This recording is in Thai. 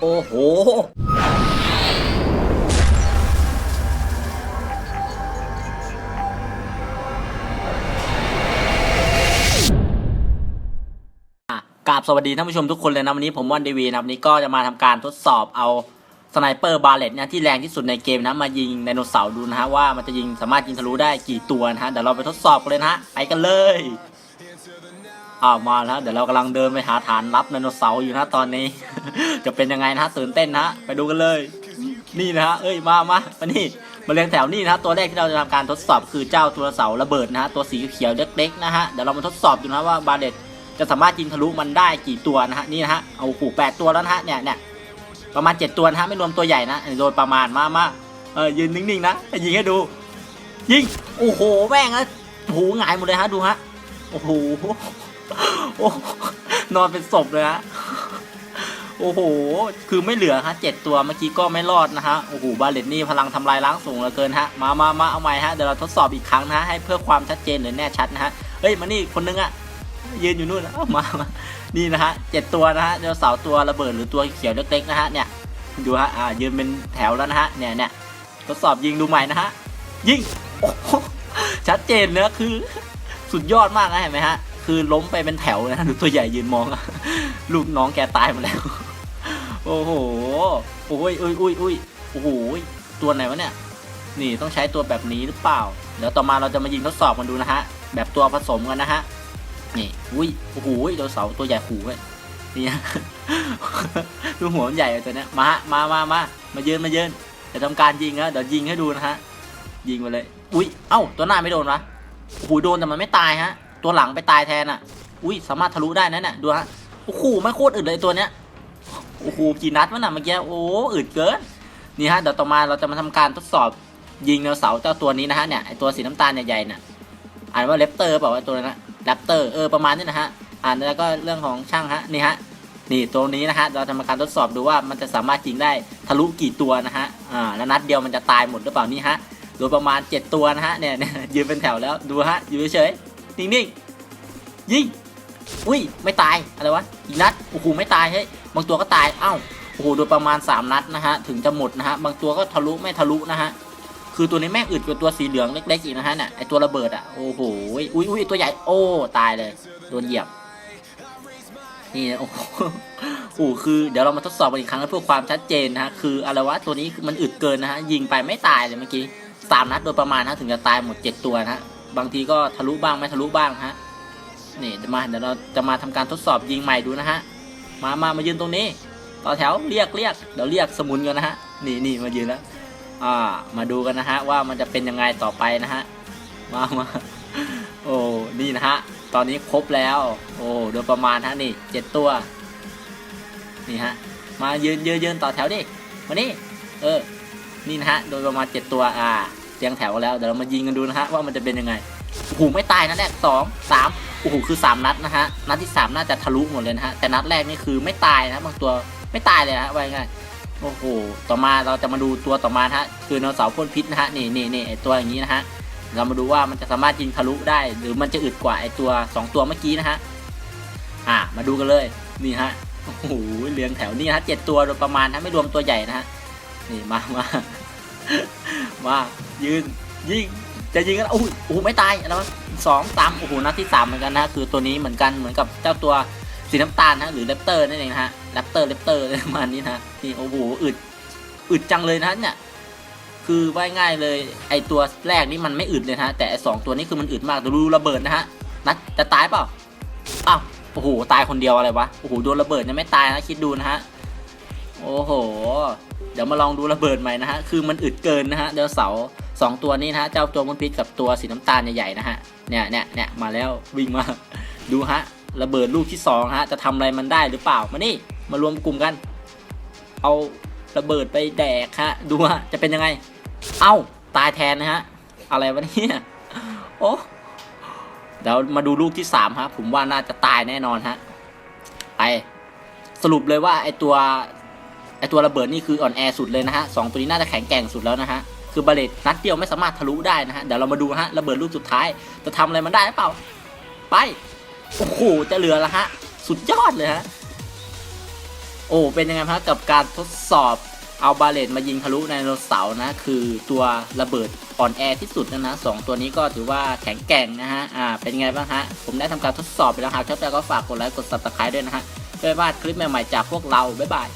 โอ้โห กราบสวัสดีท่านผู้ชมทุกคนเลยนะวันนี้ผมว่านดีวีนะวันนี้ก็จะมาทำการทดสอบเอาสไนเปอร์บาเลตเนี่ยที่แรงที่สุดในเกมนะมายิงไดโนเสาร์ดูนะฮะว่ามันจะยิงสามารถยิงทะลุได้กี่ตัวนะฮะเดี๋ยวเราไปทดสอบกันเลยนะฮะไปกันเลย้ามาแล้วเดี๋ยวเรากำลังเดินไปหาฐานรับไดโนเสาร์อยู่นะตอนนี้ จะเป็นยังไงนะตื่นเต้นนะไปดูกันเลย นี่นะฮะเอ้ยมามามานี่มาเรียงแถวนี่นะฮะตัวแรกที่เราจะทำการทดสอบคือเจ้าตัวเสาระเบิดนะฮะตัวสีเขียวเล็กๆนะฮะเดี๋ยวเรามาทดสอบดูนะว่าบาเลตจะสามารถยิงทะลุมันได้กี่ตัวนะฮะนี่นะฮะเอาขู่แปดตัวแล้วนะฮะเนี่ยเนี่ยประมาณเจ็ดตัวนะฮะไม่รวมตัวใหญ่นะโดยประมาณมามาเออยืนนิ่งๆนะยิงให้ดู ยิงโอ้โหแม่งอะโอ้หหงายหมดเลยฮะดูฮะโอ้โห โอ้นอนเป็นศพเลยฮะโอ้โห คือไม่เหลือฮะเจ็ดตัวเมื่อกี้ก็ไม่รอดนะฮะ โอ้โห บาเลตนี่พลังทำลายล้างสูงเหลือเกินฮะ มามามาเอาใหม่ฮะ เดี๋ยวเราทดสอบอีกครั้งนะฮะ ให้เพื่อความชัดเจนหรือแน่ชัดนะฮะ เฮ้ย มานี่คนนึงอะยืนอยู่นู่นแล้วมามานี่นะฮะเจ็ดตัวนะฮะเดี๋ยวเสาตัวระเบิดหรือตัวเขียวเล็กๆนะฮะ เนี่ย ดูฮะ อ่า ยืนเป็นแถวแล้วนะฮะ เนี่ยเนี่ยทดสอบยิงดูใหม่นะฮะ ยิง ชัดเจนเนื้อคือ สุดยอดมากนะเห็นไหมฮะ คือล้มไปเป็นแถวนะดูตัวใหญ่ยืนมองลูกน้องแกตายหมดแล้ว โอ้โหโอ้ยอุ้ยอุ้ยอุ้ยโอ้โหตัวไหนวะเนี่ย นี่ต้องใช้ตัวแบบนี้หรือเปล่า เดี๋ยวต่อมาเราจะมายิงทดสอบกันดูนะฮะ แบบตัวผสมกันนะฮะ นี่ อุ้ยโอ้โหเดี๋ยวเสาตัวใหญ่ขู่เว้ยนี่ดูหัวมันใหญ่เลยตัวเนี้ย มาฮะ มามามามายืนมายืนจะทำการยิงนะเดี๋ยวยิงให้ดูนะฮะ ยิงไปเลย อุ้ย เอ้า ตัวหน้าไม่โดนวะโอ้โหโดนแต่มันไม่ตายฮะ ตัวหลังไปตายแทนอะ อุ้ยสามารถทะลุได้นั่นน่ะดูฮะโอ้โหไม่โคตรอึดเลยตัวเนี้ยโอ้โหกี่นัดวะน่ะเมื่อกี้โอ้อึดเกินนี่ฮะเดี๋ยวต่อมาเราจะมาทำการทดสอบยิงแนวเสาเจ้าตัวนี้นะฮะเนี่ยไอตัวสีน้ำตาลใหญ่ๆเนี่ยอ่านว่าเลปเตอร์เปล่าว่าตัวนั้นนะแรปเตอร์เออประมาณนี้นะฮะอ่านแล้วก็เรื่องของช่างฮะนี่ฮะนี่ตัวนี้นะฮะเราจะมาการทดสอบดูว่ามันจะสามารถยิงได้ทะลุกี่ตัวนะฮะอ่าแล้วนัดเดียวมันจะตายหมดหรือเปล่านี่ฮะโดยประมาณ 7 ตัวนะฮะเนี่ยเนี่ยยืนเป็นแถวแล้วดูฮะอยู่เฉย นิ่งๆยิงอุ้ยไม่ตายอะไรวะอีกนัดโอ้โหไม่ตายเฮ้ยบางตัวก็ตายเอ้าโอ้โหโดยประมาณ 3 นัดนะฮะถึงจะหมดนะฮะบางตัวก็ทะลุไม่ทะลุนะฮะคือตัวนี้แม่งอึดกว่าตัวสีเหลืองเล็กๆอีกนะฮะเนี่ยไอตัวระเบิดอะโอ้โหอุ้ยอุ้ยตัวใหญ่โอ้ตายเลยโดนเหยียบนี่โอ้โหโอ้โหคือเดี๋ยวเรามาทดสอบกันอีกครั้งเพื่อความชัดเจนนะฮะคืออะไรวะตัวนี้มันอึดเกินนะฮะยิงไปไม่ตายเลยเมื่อกี้สามนัดโดยประมาณนะถึงจะตายหมดเจ็ดตัวนะฮะ บางทีก็ทะลุบ้างไม่ทะลุบ้างฮะนี่มาเดี๋ยวเราจะมาทำการทดสอบยิงใหม่ดูนะฮะมามามายืนตรงนี้ ต่อแถวเรียกเรียกเดี๋ยวเรียกสมุนกันนะฮะนี่นี่มายืนแล้วอ่ามาดูกันนะฮะว่ามันจะเป็นยังไงต่อไปนะฮะมามาโอ้นี่นะฮะตอนนี้ครบแล้ว โอ้โดยประมาณฮะนี่เจ็ดตัวนี่ฮะมายืนยืนยืนต่อแถวดิมานี่เออนี่นะฮะโดยประมาณเจ็ดตัวอ่า เรียงแถวแล้วเดี๋ยวเรามายิงกันดูนะฮะว่ามันจะเป็นยังไงโอ้โหไม่ตายนะแรกสองสามโอ้โหคือสามนัดนะฮะนัดที่สามน่าจะทะลุหมดเลยนะฮะแต่นัดแรกนี่คือไม่ตายนะบางตัวไม่ตายเลยนะไว่าง่ายโอ้โหต่อมาเราจะมาดูตัวต่อมาฮะคือไดโนเสาร์พ่นพิษนะฮะนี่นี่นี่ไอตัวอย่างนี้นะฮะเรามาดูว่ามันจะสามารถยิงทะลุได้ หรือมันจะอึดกว่าไอตัว 2 ตัวเมื่อกี้นะฮะอ่ามาดูกันเลยนี่ฮะโอ้โหเรียงแถวนี่ฮะเจ็ดตัวโดยประมาณนะไม่รวมตัวใหญ่นะฮะนี่มามา มายืนยิงจะยิงกันโอ้โหโอ้โหไม่ตายอะไรวสองสามโอ้โหนัดที่สามเหมือนกันนะคือตัวนี้เหมือนกันเหมือนกับเจ้าตัวสีน้ำตาลนะหรือแรปเตอร์นั่นเองนะฮะแรปเตอร์แรปเตอร์ประมาณนี้นะนี่โอ้โหอึดอึดจังเลยนะเนี่ยคือว่าง่ายเลยไอตัวแรกนี่มันไม่อึดเลยนะฮะแต่สองตัวนี้คือมันอึดมากดูระเบิดนะฮะนัดจะตายเปล่าอ้าวโอ้โหตายคนเดียวอะไรวะโอ้โหโดนระเบิดยังไม่ตายนะคิดดูนะฮะ โอ้โห เดี๋ยวมาลองดูระเบิดใหม่นะฮะ คือมันอึดเกินนะฮะเดี๋ยวเสาสองตัวนี้นะฮะ เจ้าตัวมนพิษกับตัวสีน้ำตาลใหญ่ๆนะฮะ เนี่ยเนี่ยเนี่ยมาแล้ววิ่งมา ดูฮะ ระเบิดลูกที่สองฮะ จะทำอะไรมันได้หรือเปล่า มานี่ มารวมกลุ่มกัน เอาระเบิดไปแดกฮะ ดูฮะ จะเป็นยังไง เอ้า ตายแทนนะฮะ อะไรวะเนี่ยโอ้เดี๋ยวมาดูลูกที่สามฮะ ผมว่าน่าจะตายแน่นอนฮะ ไป สรุปเลยว่าไอตัว ตัวระเบิดนี่คืออ่อนแอสุดเลยนะฮะสองตัวนี้น่าจะแข็งแกร่งสุดแล้วนะฮะคือบาเลตนัดเดียวไม่สามารถทะลุได้นะฮะเดี๋ยวเรามาดูฮะระเบิดลูกสุดท้ายจะทำอะไรมันได้หรือเปล่า ไปโอ้โหจะเหลือละฮะ สุดยอดเลยฮะโอ้เป็นยังไงครับกับการทดสอบเอาบาเลตมายิงทะลุไดโนเสานะ คือตัวระเบิดอ่อนแอที่สุดนะนะสองตัวนี้ก็ถือว่าแข็งแกร่งนะฮะอ่าเป็นยังไงบ้างฮะผมได้ทำการทดสอบไปแล้วหากชอบใจก็ฝากกดไลค์กด subscribe ด้วยนะฮะเพื่อไม่พลาดคลิปใหม่ๆจากพวกเราบ๊ายบาย